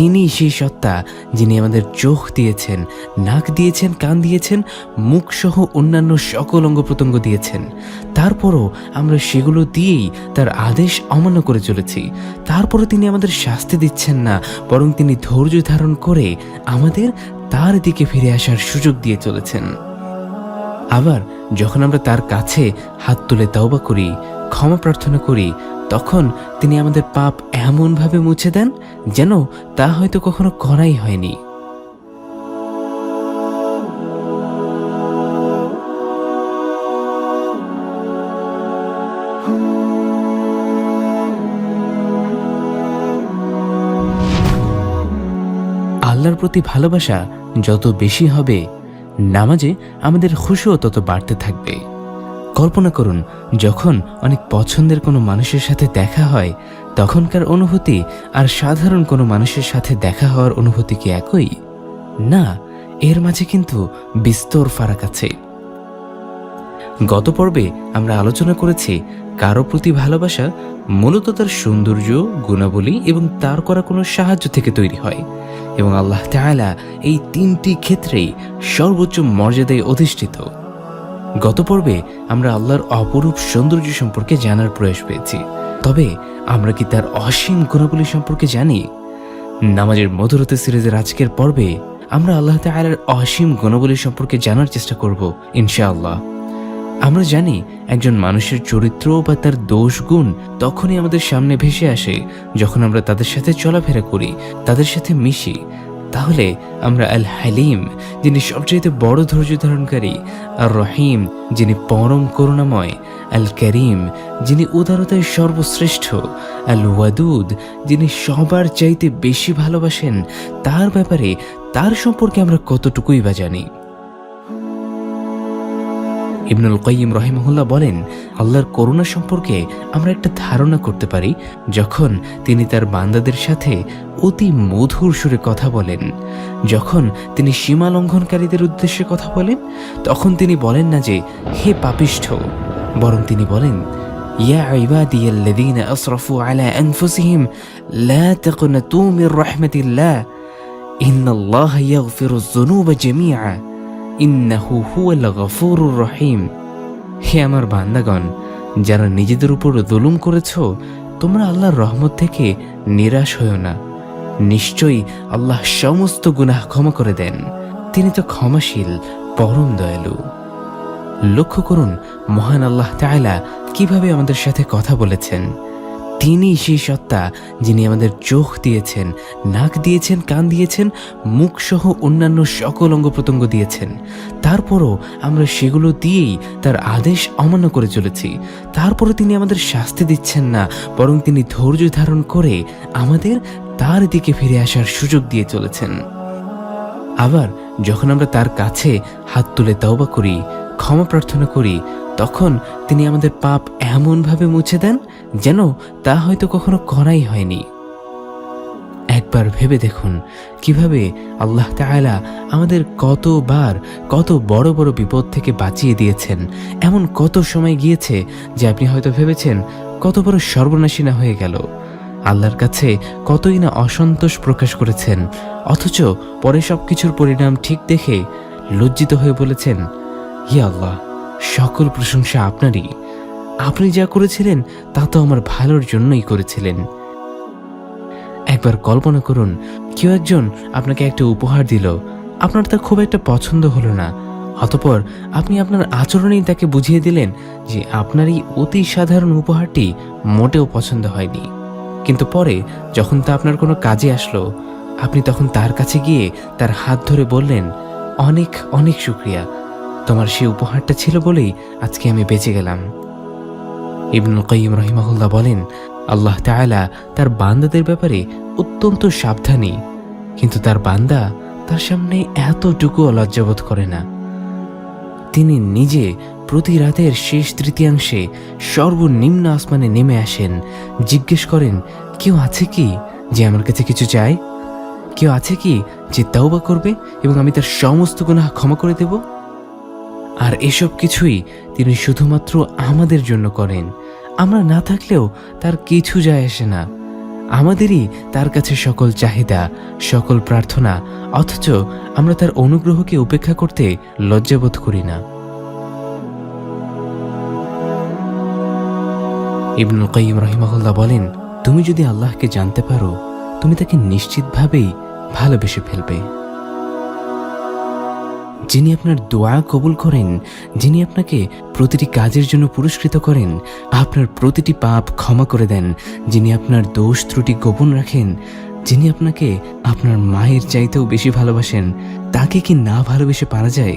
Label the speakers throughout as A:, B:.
A: তিনি সেই সত্তা যিনি আমাদের চোখ দিয়েছেন, নাক দিয়েছেন, কান দিয়েছেন মুখ সহ অন্যান্য সকল অঙ্গ প্রত্যঙ্গ দিয়েছেন। তারপরও আমরা সেগুলো দিয়েই তার আদেশ অমান্য করে চলেছি। তারপরও তিনি আমাদের শাস্তি দিচ্ছেন না, বরং তিনি ধৈর্য ধারণ করে আমাদের তার দিকে ফিরে আসার সুযোগ দিয়ে চলেছেন। আবার যখন আমরা তার কাছে হাত তুলে তওবা করি, ক্ষমা প্রার্থনা করি তখন তিনি আমাদের পাপ এমনভাবে মুছে দেন যেন তা হয়তো কখনো করাই হয়নি। আল্লাহর প্রতি ভালোবাসা যত বেশি হবে, নামাজে আমাদের খুশিও তত বাড়তে থাকবে। কল্পনা করুন, যখন অনেক পছন্দের কোনো মানুষের সাথে দেখা হয়, তখনকার অনুভূতি আর সাধারণ কোনো মানুষের সাথে দেখা হওয়ার অনুভূতি কি একই? না, এর মাঝে কিন্তু বিস্তর ফারাক আছে। গত পর্বে আমরা আলোচনা করেছি কারও প্রতি ভালোবাসা মূলত তার সৌন্দর্য, গুণাবলী এবং তার করা কোনো সাহায্য থেকে তৈরি হয় এবং আল্লাহ তাআলা এই তিনটি ক্ষেত্রেই সর্বোচ্চ মর্যাদায় অধিষ্ঠিত। গত পর্বে আমরা আল্লাহর অপরূপ সৌন্দর্য সম্পর্কে জানার প্রয়াস পেয়েছি। তবে আমরা কি তার অসীম গুণাবলী সম্পর্কে জানি? নামাজের মধুরতা সিরিজের আজকের পর্বে আমরা আল্লাহ তাআলার অসীম গুণাবলী সম্পর্কে জানার চেষ্টা করব, ইনশাআল্লাহ। আমরা জানি একজন মানুষের চরিত্র বা তার দোষ গুণ তখনই আমাদের সামনে ভেসে আসে, যখন আমরা তাদের সাথে চলাফেরা করি, তাদের সাথে মিশি তাহলে আমরা আল হালিম যিনি সবচেয়ে বড় ধৈর্য ধারণকারী আর রহিম যিনি পরম করুণাময় আল করিম যিনি উদারতায় সর্বশ্রেষ্ঠ আল ওয়াদুদ যিনি সবার চাইতে বেশি ভালোবাসেন, তার ব্যাপারে তার সম্পর্কে আমরা কতটুকুই বা জানি। ইবনুল কয়িম রহিমহুল্লাহ বলেন আল্লাহর করুণা সম্পর্কে আমরা একটা ধারণা করতে পারি যখন তিনি তার বান্দাদের সাথে অতি মধুর সুরে কথা বলেন যখন তিনি সীমা লঙ্ঘনকারীদের উদ্দেশ্যে কথা বলেন তখন তিনি বলেন না যে হে পাপিষ্ঠ বরং তিনি বলেন ইয়া عبادي الذين أسرفوا على أنفسهم لا تقنطوا من رحمة الله إن الله يغفر الذنوب جميعا রহিম। হে আমার বান্দাগণ, যারা নিজেদের উপর দুলুম করেছ, তোমরা আল্লাহর রহমত থেকে নিরাশ হও না। নিশ্চয়ই আল্লাহ সমস্ত গুনাহ ক্ষমা করে দেন। তিনি তো ক্ষমাশীল, পরম দয়ালু। লক্ষ্য করুন, মহান আল্লাহ তাআলা কীভাবে আমাদের সাথে কথা বলেছেন। তিনি সেই সত্তা যিনি আমাদের চোখ দিয়েছেন, নাক দিয়েছেন, কান দিয়েছেন মুখ সহ অন্যান্য সকল অঙ্গ প্রত্যঙ্গ দিয়েছেন। তারপরও আমরা সেগুলো দিয়েই তার আদেশ অমান্য করে চলেছি। তারপরও তিনি আমাদের শাস্তি দিচ্ছেন না, বরং তিনি ধৈর্য ধারণ করে আমাদের তার দিকে ফিরে আসার সুযোগ দিয়ে চলেছেন। আবার যখন আমরা তার কাছে হাত তুলে তওবা করি ক্ষমা প্রার্থনা করি, তখন তিনি আমাদের পাপ এমনভাবে মুছে দেন যেন তা হয়তো কখনো করাই হয়নি। একবার ভেবে দেখুন কীভাবে আল্লাহ তাআলা আমাদের কতবার কত বড় বড় বিপদ থেকে বাঁচিয়ে দিয়েছেন। এমন কত সময় গিয়েছে যে আপনি হয়তো ভেবেছেন কত বড় সর্বনাশী না হয়ে গেল। আল্লাহর কাছে কতই না অসন্তোষ প্রকাশ করেছেন, অথচ পরে সব কিছুর পরিণাম ঠিক দেখে লজ্জিত হয়ে বলেছেন ইয়া আল্লাহ, সকল প্রশংসা আপনারই। আপনি যা করেছিলেন, তা তো আমার ভালোর জন্যই করেছিলেন। একবার কল্পনা করুন, কেউ একজন আপনাকে একটা উপহার দিল। আপনার তা খুব একটা পছন্দ হলো না। অতপর আপনি আপনার আচরণেই তাকে বুঝিয়ে দিলেন যে আপনার এই অতি সাধারণ উপহারটি মোটেও পছন্দ হয়নি। কিন্তু পরে যখন তা আপনার কোনো কাজে আসলো, আপনি তখন তার কাছে গিয়ে তার হাত ধরে বললেন, অনেক অনেক শুক্রিয়া। তোমার সেই উপহারটা ছিল বলেই আজকে আমি বেঁচে গেলাম। ইবনুল কাইম রহিমাহুল্লাহ বলেন, আল্লাহ তাআলা তার বান্দাদের ব্যাপারে অত্যন্ত সাবধানী, কিন্তু তার বান্দা তার সামনে এতটুকু লজ্জাবোধ করে না। তিনি নিজে প্রতি রাতের শেষ তৃতীয়াংশে সর্বনিম্ন আসমানে নেমে আসেন, জিজ্ঞেস করেন, কেউ আছে কি যে আমার কাছে কিছু চায়? কেউ আছে কি যে তাওবা করবে এবং আমি তার সমস্ত গুণা ক্ষমা করে দেব? আর এসব কিছুই তিনি শুধুমাত্র আমাদের জন্য করেন। আমরা না থাকলেও তার কিছু যায় আসে না। আমাদেরই তার কাছে সকল চাহিদা, সকল প্রার্থনা, অথচ আমরা তার অনুগ্রহকে উপেক্ষা করতে লজ্জাবোধ করি না। ইবনুল কাইম রহিমাহুল্লাহ বলেন, তুমি যদি আল্লাহকে জানতে পারো, তুমি তাকে নিশ্চিতভাবেই ভালোবেসে ফেলবে। যিনি আপনার দোয়া কবুল করেন, যিনি আপনাকে প্রতিটি কাজের জন্য পুরস্কৃত করেন, আপনার প্রতিটি পাপ ক্ষমা করে দেন, যিনি আপনার দোষ ত্রুটি গোপন রাখেন, যিনি আপনাকে আপনার মায়ের চাইতেও বেশি ভালোবাসেন, তাকে কি না ভালোবেসে পারা যায়?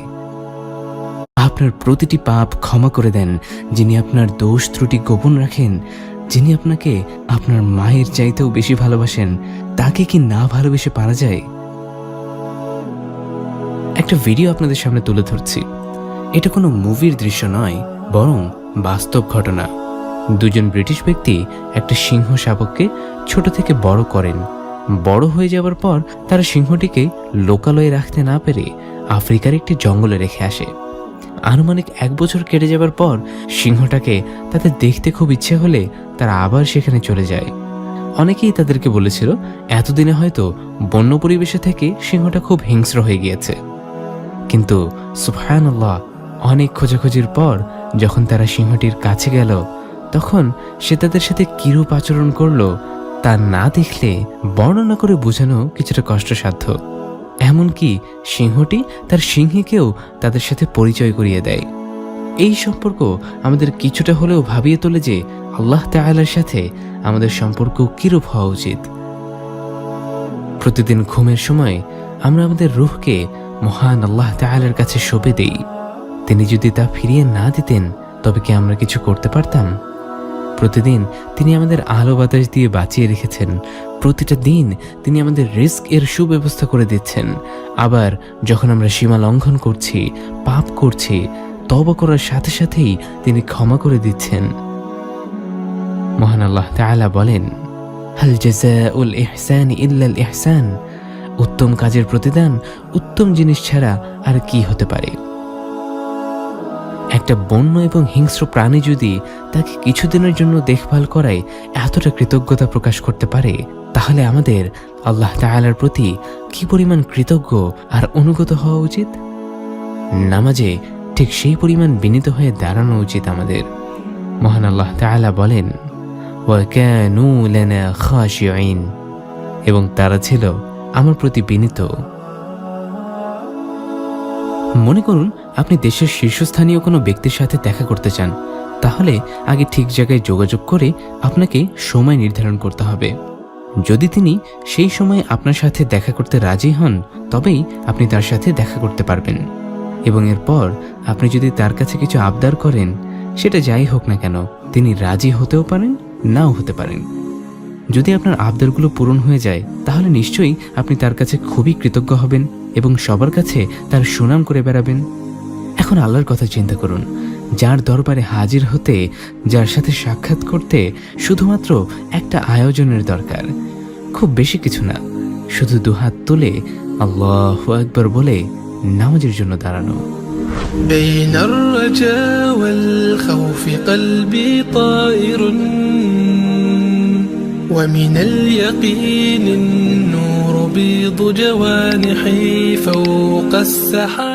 A: আপনার প্রতিটি পাপ ক্ষমা করে দেন, যিনি আপনার দোষ ত্রুটি গোপন রাখেন, যিনি আপনাকে আপনার মায়ের চাইতেও বেশি ভালোবাসেন, তাকে কি না ভালোবেসে পারা যায়? একটা ভিডিও আপনাদের সামনে তুলে ধরছি। এটা কোনো মুভির দৃশ্য নয়, বরং বাস্তব ঘটনা। দুজন ব্রিটিশ ব্যক্তি একটা সিংহ শাবককে ছোট থেকে বড় করেন। বড় হয়ে যাবার পর তারা সিংহটিকে লোকালয়ে রাখতে না পেরে আফ্রিকার একটি জঙ্গলে রেখে আসে। আনুমানিক এক বছর কেটে যাবার পর সিংহটাকে তাদের দেখতে খুব ইচ্ছে হলে তারা আবার সেখানে চলে যায়। অনেকেই তাদেরকে বলেছিল, এতদিনে হয়তো বন্য পরিবেশে থেকে সিংহটা খুব হিংস্র হয়ে গিয়েছে। কিন্তু সুফহানাল্লাহ অনেক খোঁজাখুঁজির পর যখন তারা সিংহটির কাছে গেল, তখন সে তাদের সাথে কিরূপ আচরণ করল তা না দেখলে বর্ণনা করে বোঝানো কিছুটা কষ্টসাধ্য। এমনকি সিংহটি তার সিংহীকেও তাদের সাথে পরিচয় করিয়ে দেয়। এই সম্পর্ক আমাদের কিছুটা হলেও ভাবিয়ে তোলে যে আল্লাহ তাআলার সাথে আমাদের সম্পর্ক কিরূপ হওয়া উচিত। প্রতিদিন ঘুমের সময় আমরা আমাদের রুহকে মহান আল্লাহ তাআলার কাছে সঁপে দেই। তিনি যদি তা ফিরিয়ে না দিতেন, তবে কি আমরা কিছু করতে পারতাম? প্রতিদিন তিনি আমাদের আলো বাতাস দিয়ে বাঁচিয়ে রেখেছেন। প্রতিটা দিন তিনি আমাদের রিস্ক এর সুব্যবস্থা করে দিচ্ছেন। আবার যখন আমরা সীমা লঙ্ঘন করছি, পাপ করছি তব করার সাথে সাথেই তিনি ক্ষমা করে দিচ্ছেন। মহান আল্লাহ তাআলা বলেন, হাল উল ইহসান ইল্লাল ইহসান? উত্তম কাজের প্রতিদান, উত্তম জিনিস ছাড়া আর কি হতে পারে? একটা বন্য এবং হিংস্র প্রাণী যদি তাকে কিছুদিনের জন্য দেখভাল করায় এতটা কৃতজ্ঞতা প্রকাশ করতে পারে, তাহলে আমাদের আল্লাহ তাআলার প্রতি কি পরিমাণ কৃতজ্ঞ আর অনুগত হওয়া উচিত? নামাজে ঠিক সেই পরিমাণ বিনীত হয়ে দাঁড়ানো উচিত আমাদের। মহান আল্লাহ তাআলা বলেন এবং তারা ছিল আমার প্রতি বিনীত। মনে করুন, আপনি দেশের শীর্ষস্থানীয় কোনো ব্যক্তির সাথে দেখা করতে চান। তাহলে আগে ঠিক জায়গায় যোগাযোগ করে আপনাকে সময় নির্ধারণ করতে হবে। যদি তিনি সেই সময় আপনার সাথে দেখা করতে রাজি হন, তবেই আপনি তার সাথে দেখা করতে পারবেন। এবং এরপর আপনি যদি তার কাছে কিছু আবদার করেন, সেটা যাই হোক না কেন, তিনি রাজি হতেও পারেন, নাও হতে পারেন। যদি আপনার আবদারগুলো পূরণ হয়ে যায় তাহলে নিশ্চয়ই আপনি তার কাছে খুবই কৃতজ্ঞ হবেন এবং সবার কাছে তার সুনাম করে বেড়াবেন এখন আল্লাহর কথা চিন্তা করুন যার দরবারে হাজির হতে যার সাথে সাক্ষাৎ করতে শুধুমাত্র একটা আয়োজনের দরকার খুব বেশি কিছু না শুধু দুহাত তুলে আল্লাহ একবার বলে নামাজের জন্য দাঁড়ানো
B: بين الرجاء والخوف قلبي طائر ومن اليقين النور بيض جوانحي فوق السحاب.